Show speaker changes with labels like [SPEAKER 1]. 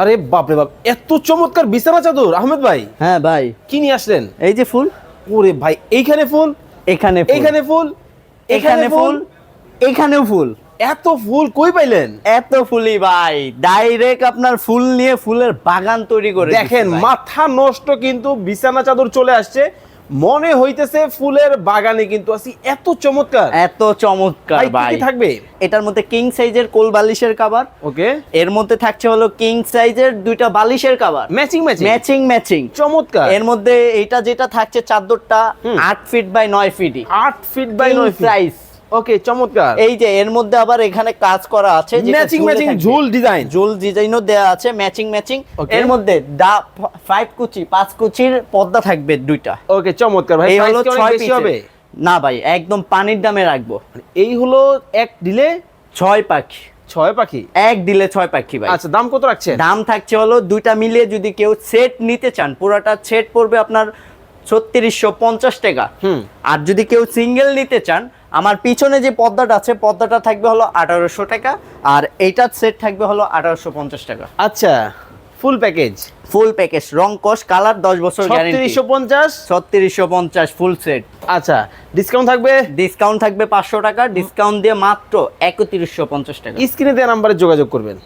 [SPEAKER 1] আরে বাপরে বাপ এত চমৎকার বিছানা চাদর আহমেদ ভাই।
[SPEAKER 2] হ্যাঁ ভাই।
[SPEAKER 1] কি নিয়ে আসলেন?
[SPEAKER 2] এই যে ফুল।
[SPEAKER 1] ওরে ভাই এইখানে ফুল?
[SPEAKER 2] এখানে ফুল,
[SPEAKER 1] এইখানে ফুল?
[SPEAKER 2] এখানে ফুল? এখানেও ফুল।
[SPEAKER 1] এত ফুল কই পাইলেন?
[SPEAKER 2] এত ফুলই ভাই ডাইরেক্ট আপনার ফুল নিয়ে ফুলের বাগান তৈরি করে
[SPEAKER 1] দেখেন মাথা নষ্ট কিন্তু বিছানা চাদর চলে আসছে। মনে হইতেছে ফুলের বাগানে কিন্তু আছি। এত চমৎকার।
[SPEAKER 2] এত চমৎকার
[SPEAKER 1] ভাই থাকবে?
[SPEAKER 2] এটার মধ্যে কিং সাইজের কোল বালিশের কাবার
[SPEAKER 1] ওকে।
[SPEAKER 2] এর মধ্যে থাকছে হলো কিং সাইজের দুইটা বালিশের কাবার
[SPEAKER 1] ম্যাচিং ম্যাচিং
[SPEAKER 2] ম্যাচিং ম্যাচিং
[SPEAKER 1] চমৎকার।
[SPEAKER 2] এর মধ্যে এটা যেটা থাকছে চাদরটা
[SPEAKER 1] হুম।
[SPEAKER 2] আট feet by 9 feet
[SPEAKER 1] 8 feet by 9 feet
[SPEAKER 2] size
[SPEAKER 1] okay চমৎকার।
[SPEAKER 2] এই যে এর মধ্যে আবার এখানে কাজ করা আছে
[SPEAKER 1] ম্যাচিং ম্যাচিং ঝুল ডিজাইন
[SPEAKER 2] ঝুল ডিজাইনও দেওয়া আছে ম্যাচিং ম্যাচিং এর মধ্যে দা ফাইভ কুচি পাঁচ কুচির পর্দা থাকবে দুইটা।
[SPEAKER 1] ওকে চমৎকার। ভাই
[SPEAKER 2] এই হলো ছয় পিসের
[SPEAKER 1] হবে?
[SPEAKER 2] না ভাই একদম পানির দামে রাখব।
[SPEAKER 1] এই হলো এক দিলে?
[SPEAKER 2] ছয় পাখি।
[SPEAKER 1] ছয় পাখি?
[SPEAKER 2] এক দিলে ছয় পাখি ভাই।
[SPEAKER 1] আচ্ছা দাম কত রাখছেন?
[SPEAKER 2] দাম থাকছে হলো দুইটা মিলিয়ে যদি কেউ সেট নিতে চান পুরোটা সেট পড়বে আপনার ছত্রিশশো পঞ্চাশ টাকা।
[SPEAKER 1] হুম।
[SPEAKER 2] আর যদি কেউ সিঙ্গেল নিতে চান আমার পিছনে যে পর্দাটা আছে পর্দাটা থাকবে হলো আঠারোশো টাকা আর এইটার সেট থাকবে হলো আঠারোশো পঞ্চাশ টাকা।
[SPEAKER 1] আচ্ছা ফুল প্যাকেজ
[SPEAKER 2] ফুল প্যাকেজ রং কস কালার দশ বছর
[SPEAKER 1] ছত্রিশশো পঞ্চাশ?
[SPEAKER 2] ছত্রিশশো পঞ্চাশ ফুল সেট
[SPEAKER 1] আচ্ছা ডিসকাউন্ট থাকবে?
[SPEAKER 2] ডিসকাউন্ট থাকবে পাঁচশো টাকা ডিসকাউন্ট দিয়ে মাত্র একত্রিশশো পঞ্চাশ টাকা।
[SPEAKER 1] স্ক্রিনে দেওয়া নাম্বারে যোগাযোগ করবেন।